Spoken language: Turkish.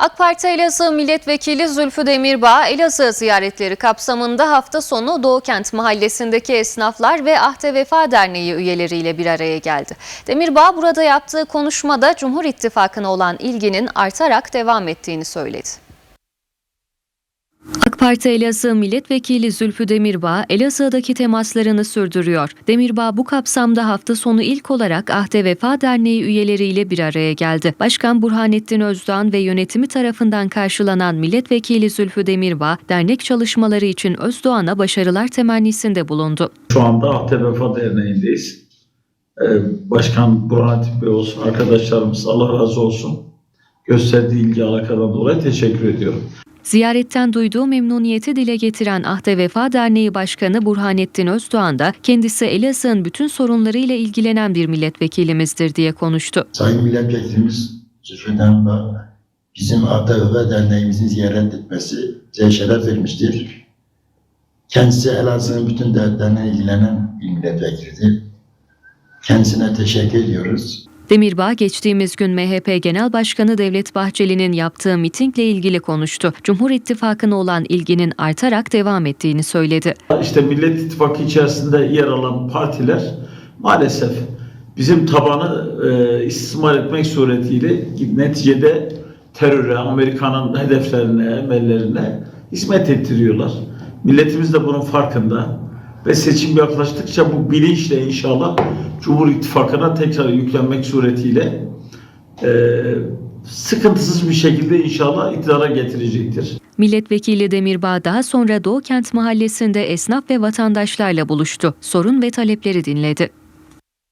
AK Parti Elazığ Milletvekili Zülfü Demirbağ, Elazığ ziyaretleri kapsamında hafta sonu Doğukent Mahallesi'ndeki esnaflar ve Ahde Vefa Derneği üyeleriyle bir araya geldi. Demirbağ burada yaptığı konuşmada Cumhur İttifakı'na olan ilginin artarak devam ettiğini söyledi. AK Parti Elazığ Milletvekili Zülfü Demirbağ, Elazığ'daki temaslarını sürdürüyor. Demirbağ bu kapsamda hafta sonu ilk olarak Ahde Vefa Derneği üyeleriyle bir araya geldi. Başkan Burhanettin Özdoğan ve yönetimi tarafından karşılanan Milletvekili Zülfü Demirbağ, dernek çalışmaları için Özdoğan'a başarılar temennisinde bulundu. Şu anda Ahde Vefa Derneği'ndeyiz. Ee, Başkan Burhanettin Bey olsun, arkadaşlarımız Allah razı olsun. Gösterdiği ilgi alakadan dolayı teşekkür ediyorum. Ziyaretten duyduğu memnuniyeti dile getiren Ahde Vefa Derneği Başkanı Burhanettin Özdoğan da kendisi Elazığ'ın bütün sorunlarıyla ilgilenen bir milletvekilimizdir diye konuştu. Sayın Milletvekilimiz Zülfü Demirbağ bizim Arda ve Derneğimizin ziyaret etmesi bize şeref vermiştir. Kendisi Elazığ'ın bütün dertlerine ilgilenen bir milletvekilidir. Kendisine teşekkür ediyoruz. Demirbağ geçtiğimiz gün MHP Genel Başkanı Devlet Bahçeli'nin yaptığı mitingle ilgili konuştu. Cumhur İttifakı'na olan ilginin artarak devam ettiğini söyledi. İşte Millet İttifakı içerisinde yer alan partiler maalesef bizim tabanı e, istismar etmek suretiyle neticede teröre, Amerika'nın hedeflerine, emellerine hizmet ettiriyorlar. Milletimiz de bunun farkında ve seçim yaklaştıkça bu bilinçle inşallah Cumhur İttifakı'na tekrar yüklenmek suretiyle e, sıkıntısız bir şekilde inşallah iktidara getirecektir. Milletvekili Demirbağ daha sonra Doğukent Mahallesi'nde esnaf ve vatandaşlarla buluştu. Sorun ve talepleri dinledi.